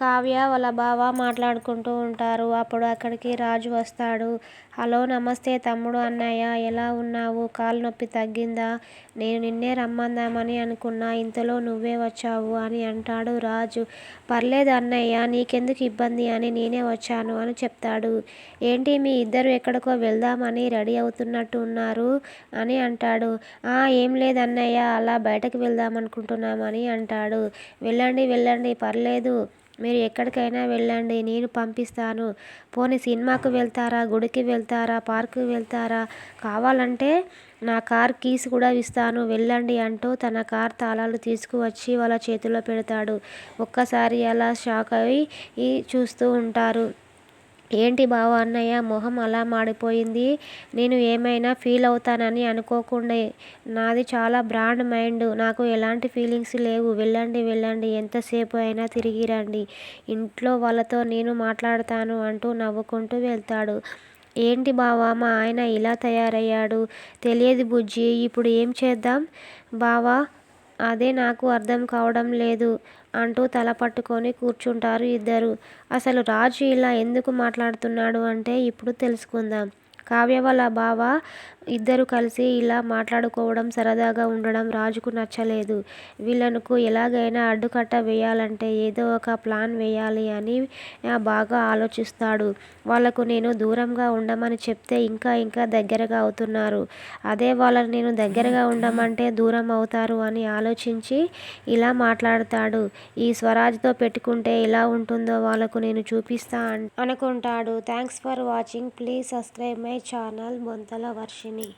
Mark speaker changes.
Speaker 1: కావ్య వాళ్ళ బావ మాట్లాడుకుంటూ ఉంటారు. అప్పుడు అక్కడికి రాజు వస్తాడు. హలో నమస్తే తమ్ముడు అన్నయ్య ఎలా ఉన్నావు? కాలు నొప్పి తగ్గిందా? నేను నిన్నే రమ్మందామని అనుకున్నా. ఇంతలో నువ్వే వచ్చావు అని అంటాడు రాజు. పర్లేదు అన్నయ్య నీకెందుకు ఇబ్బంది అని నేనే వచ్చాను అని చెప్తాడు. ఏంటి మీ ఇద్దరు ఎక్కడికో వెళ్దామని రెడీ అవుతున్నట్టు ఉన్నారు అని అంటాడు. ఆ ఏం లేదన్నయ్య అలా బయటకు వెళ్దాం అనుకుంటున్నామని అంటాడు. వెళ్ళండి వెళ్ళండి పర్లేదు మీరు ఎక్కడికైనా వెళ్ళండి నేను పంపిస్తాను. పోనీ సినిమాకు వెళ్తారా గుడికి వెళ్తారా పార్కు వెళ్తారా? కావాలంటే నా కార్ కీస్ కూడా ఇస్తాను. వెళ్ళండి అంటూ తన కార్ తాళాలు తీసుకువచ్చి వాళ్ళ చేతిలో పెడతాడు. ఒక్కసారి అలా షాక్ అయి చూస్తూ ఉంటారు. ఏంటి బావ అన్నయ్య మొహం అలా మాడిపోయింది. నేను ఏమైనా ఫీల్ అవుతానని అనుకోకుండే. నాది చాలా బ్రాండ్ మైండ్. నాకు ఎలాంటి ఫీలింగ్స్ లేవు. వెళ్ళండి వెళ్ళండి. ఎంతసేపు అయినా తిరిగి రండి. ఇంట్లో వాళ్ళతో నేను మాట్లాడతాను అంటూ నవ్వుకుంటూ వెళ్తాడు. ఏంటి బావ మా ఆయన ఇలా తయారయ్యాడు. తెలియదు బుజ్జి. ఇప్పుడు ఏం చేద్దాం? బావా అదే నాకు అర్థం కావడం లేదు అంటూ తల పట్టుకొని కూర్చుంటారు ఇద్దరు. అసలు రాజు ఇలా ఎందుకు మాట్లాడుతున్నాడు అంటే ఇప్పుడు తెలుసుకుందాం. కావ్య వాళ్ళ బావ ఇద్దరు కలిసి ఇలా మాట్లాడుకోవడం సరదాగా ఉండడం రాజుకు నచ్చలేదు. వీళ్ళకు ఎలాగైనా అడ్డుకట్ట వేయాలంటే ఏదో ఒక ప్లాన్ వేయాలి అని బాగా ఆలోచిస్తాడు. వాళ్ళకు నేను దూరంగా ఉండమని చెప్తే ఇంకా ఇంకా దగ్గరగా అవుతున్నారు. అదే వాళ్ళని నేను దగ్గరగా ఉండమంటే దూరం అవుతారు అని ఆలోచించి ఇలా మాట్లాడతాడు. ఈ స్వరాజ్తో పెట్టుకుంటే ఎలా ఉంటుందో వాళ్ళకు నేను చూపిస్తా అనుకుంటాడు. Thanks for watching. Please subscribe my channel Bonthala Varshini